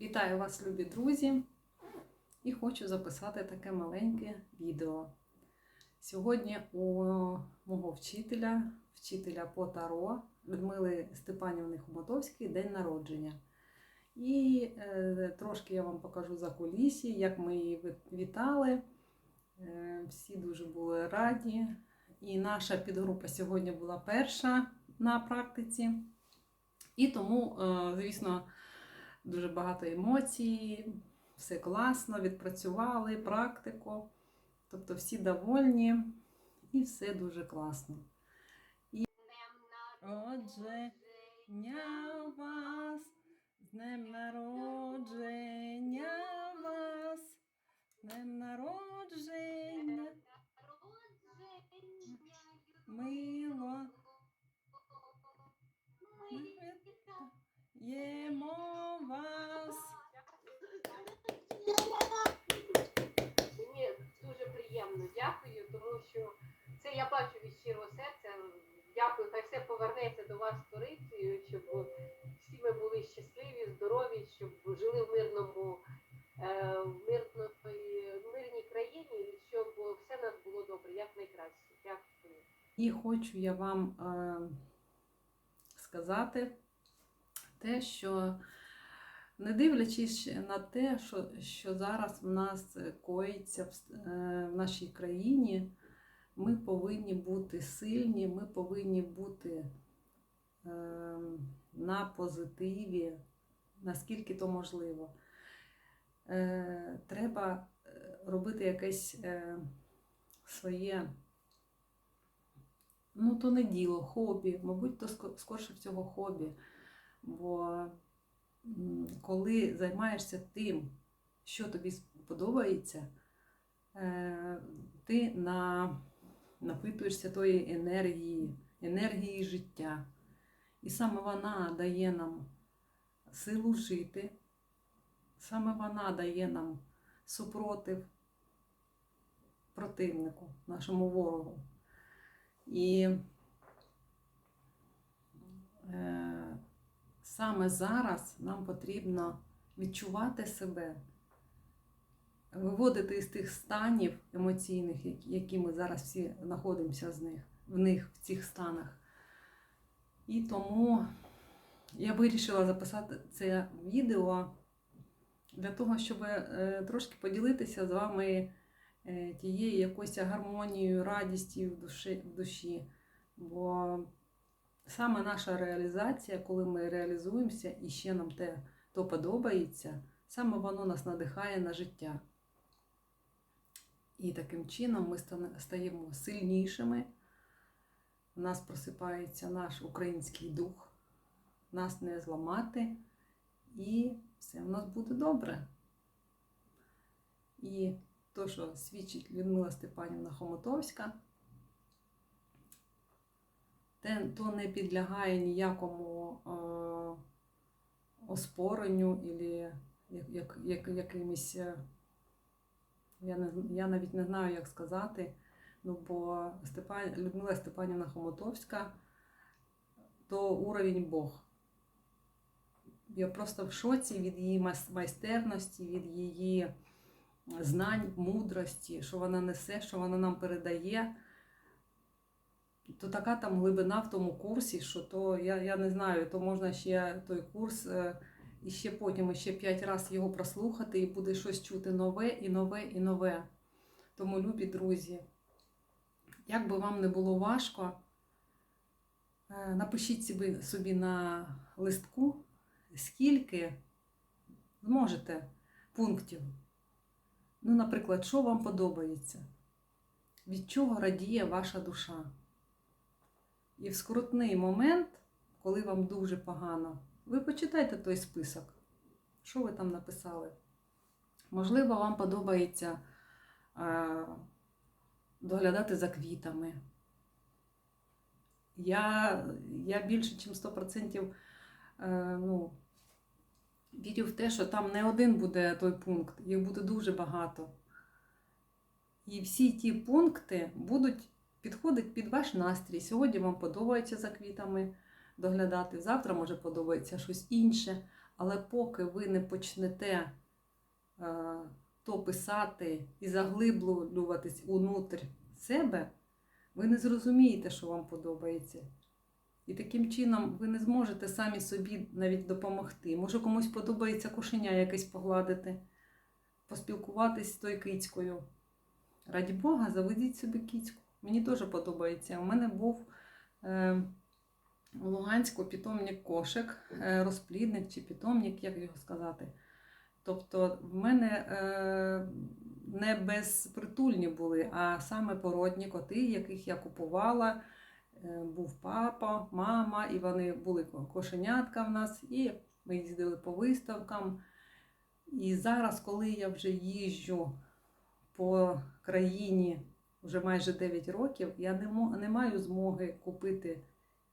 Вітаю вас, любі друзі! І хочу записати таке маленьке відео. Сьогодні у мого вчителя, вчителя по Таро Людмили Степанівни Хумотовської день народження. І е, трошки я вам покажу за кулісі, як ми її вітали. Е, всі дуже були раді. І наша підгрупа сьогодні була перша на практиці. І тому, е, звісно, дуже багато емоцій, все класно, відпрацювали практику. Тобто всі довольні і все дуже класно. І... Отже, дня вас, з днем народження вас, з днем народження, мило. Ємо вас. Мені дуже приємно, дякую, тому що це я бачу від щирого серця. Дякую, хай все повернеться до вас сторицею, щоб всі ми були щасливі, здорові, щоб жили в мирному, е, в мирної, в мирній країні, і щоб все нас було добре, як найкраще. Дякую. І хочу я вам е, сказати те, що не дивлячись на те, що, що зараз в нас коїться в, е, в нашій країні, ми повинні бути сильні, ми повинні бути е, на позитиві, наскільки то можливо. Е, треба е, робити якесь е, своє Ну, то не діло, хобі, мабуть, то ско- скорше всього хобі. Бо коли займаєшся тим, що тобі подобається, е, ти на, напитуєшся тої енергії, енергії життя. І саме вона дає нам силу жити, саме вона дає нам супротив противнику, нашому ворогу. І е, саме зараз нам потрібно відчувати себе, виводити з тих станів емоційних, які- ми зараз всі знаходимося з них, в них, в цих станах. І тому я вирішила записати це відео для того, щоб е, трошки поділитися з вами е, тією якоюсь гармонією, радістю в душі. Бо саме наша реалізація, коли ми реалізуємося і ще нам те то подобається, саме воно нас надихає на життя. І таким чином ми стаємо сильнішими, в нас просипається наш український дух, нас не зламати, і все в нас буде добре. І то, що свідчить Людмила Степанівна Хомотовська, то не підлягає ніякому е, оспоренню ілі як, як, як, якимось, е, я, я навіть не знаю, як сказати, ну, бо Степан, Людмила Степанівна Хомотовська то уровень Бог. Я просто в шоці від її майстерності, від її знань, мудрості, що вона несе, що вона нам передає. То така там глибина в тому курсі, що то я, я не знаю, то можна ще той курс е, і ще потім ще п'ять разів його прослухати, і буде щось чути нове, і нове, і нове. Тому, любі друзі, як би вам не було важко, е, напишіть собі, собі на листку, скільки зможете пунктів. Ну, наприклад, що вам подобається? Від чого радіє ваша душа? І в скрутний момент, коли вам дуже погано, ви почитайте той список. Що ви там написали? Можливо, вам подобається доглядати за квітами. Я, я більше, ніж 100% е, ну, вірю в те, що там не один буде той пункт, їх буде дуже багато. І всі ті пункти будуть підходити під ваш настрій. Сьогодні вам подобається за квітами доглядати, завтра може подобається щось інше. Але поки ви не почнете е, то писати і заглиблюватись унутрь себе, ви не зрозумієте, що вам подобається. І таким чином ви не зможете самі собі навіть допомогти. Може, комусь подобається кошеня якесь погладити, поспілкуватись з тою кицькою. Раді Бога, заведіть собі кицьку. Мені теж подобається. У мене був е, у Луганську питомник кошик, е, розплідник чи питомник, як його сказати. Тобто в мене е, не безпритульні були, а саме породні коти, яких я купувала. Е, Був папа, мама, і вони були кошенятка в нас, і ми їздили по виставкам. І зараз, коли я вже їжджу по країні вже майже 9 років, я не, не маю змоги купити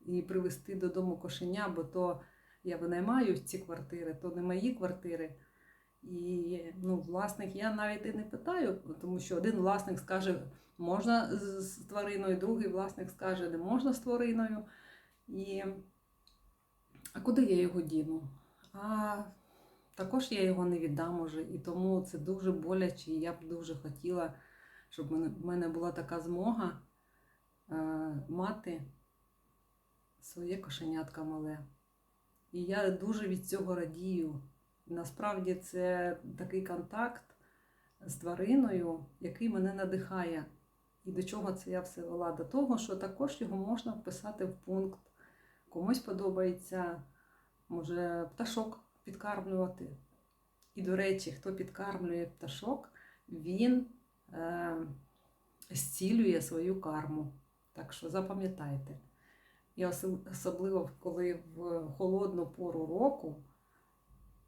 і привезти додому кошеня, бо то я винаймаю ці квартири, то не мої квартири. І ну, власник я навіть і не питаю, тому що один власник скаже, можна з твариною, другий власник скаже, не можна з твариною. І... А куди я його діну? А також я його не віддам уже, і тому це дуже боляче. І я б дуже хотіла, щоб в мене- була така змога е, мати своє кошенятка мале. І я дуже від цього радію. Насправді це такий контакт з твариною, який мене надихає. І до чого це я все вела? До того, що також його можна вписати в пункт. Комусь подобається, може, пташок підкармлювати. І, до речі, хто підкармлює пташок, він е, зцілює свою карму. Так що запам'ятайте. І особливо, коли в холодну пору року,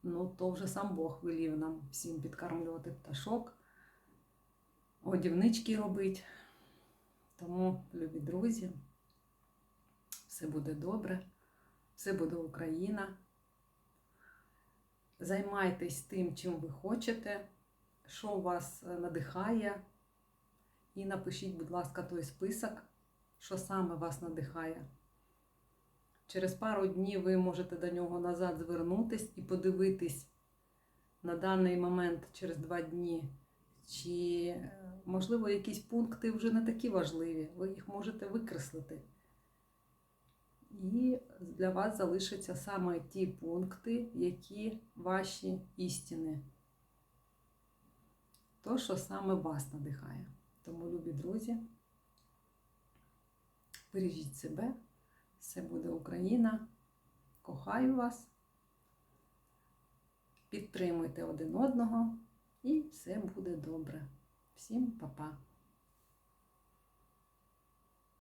ну то вже сам Бог велів нам всім підкармлювати пташок, годівнички робити. Тому, любі друзі, все буде добре, все буде Україна. Займайтесь тим, чим ви хочете, що вас е, надихає. І напишіть, будь ласка, той список, що саме вас надихає. Через пару днів ви можете до нього назад звернутись і подивитись на даний момент через два дні, чи, е, можливо, якісь пункти вже не такі важливі, ви їх можете викреслити. І для вас залишаться саме ті пункти, які ваші істини. То, що саме вас надихає. Тому, любі друзі, бережіть себе. Все буде Україна. Кохаю вас. Підтримуйте один одного і все буде добре. Всім па-па.